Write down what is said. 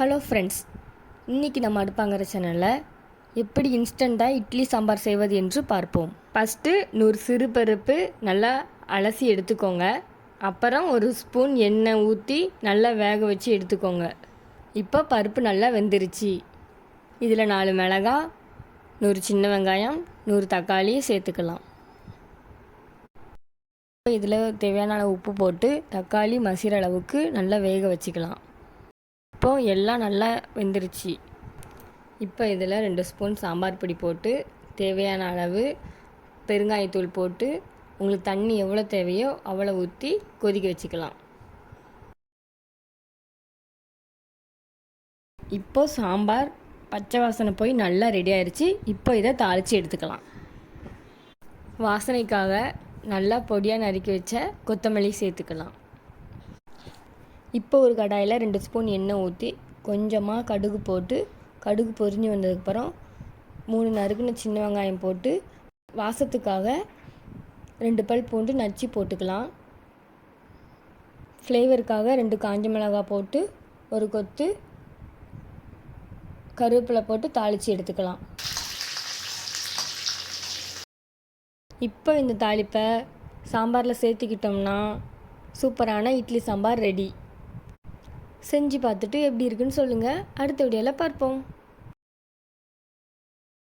Hello friends இன்றைக்கி நம்ம அடுப்பாங்கிற சேனலில் எப்படி இன்ஸ்டண்ட்டாக இட்லி சாம்பார் செய்வது என்று பார்ப்போம். ஃபஸ்ட்டு நூறு சிறு பருப்பு நல்லா அலசி எடுத்துக்கோங்க. அப்புறம் ஒரு ஸ்பூன் எண்ணெய் ஊற்றி நல்லா வேக வச்சு எடுத்துக்கோங்க. இப்போ பருப்பு நல்லா வெந்துருச்சு. இதில் நாலு மிளகா நூறு சின்ன வெங்காயம் நூறு தக்காளி சேர்த்துக்கலாம். இதில் தேவையான அளவு உப்பு போட்டு தக்காளி மசிற அளவுக்கு நல்லா வேக வச்சுக்கலாம். இப்போ எல்லாம் நல்லா வெந்துருச்சு. இப்போ இதில் ரெண்டு ஸ்பூன் சாம்பார் பொடி போட்டு தேவையான அளவு பெருங்காயத்தூள் போட்டு உங்களுக்கு தண்ணி எவ்வளோ தேவையோ அவ்வளோ ஊற்றி கொதிக்க வச்சுக்கலாம். இப்போ சாம்பார் பச்சை வாசனை போய் நல்லா ரெடி ஆயிடுச்சு இப்போ இதை தாளித்து எடுத்துக்கலாம். வாசனைக்காக நல்லா பொடியாக நறுக்கி வச்ச கொத்தமல்லி சேர்த்துக்கலாம். இப்போ ஒரு கடாயில் ரெண்டு ஸ்பூன் எண்ணெய் ஊற்றி கொஞ்சமாக கடுகு போட்டு கடுகு பொரிஞ்சு வந்ததுக்கப்புறம் மூணு நறுக்குன சின்ன வெங்காயம் போட்டு வாசத்துக்காக ரெண்டு பல் பூண்டு நச்சு போட்டுக்கலாம். ஃப்ளேவருக்காக ரெண்டு காஞ்ச மிளகாய் போட்டு ஒரு கொத்து கருவேப்பிலை போட்டு தாளித்து எடுத்துக்கலாம். இப்போ இந்த தாளிப்பை சாம்பாரில் சேர்த்துக்கிட்டோம்னா சூப்பரான இட்லி சாம்பார் ரெடி. செஞ்சு பார்த்துட்டு எப்படி இருக்குன்னு சொல்லுங்கள் அடுத்த வீடியோவில் பார்ப்போம்.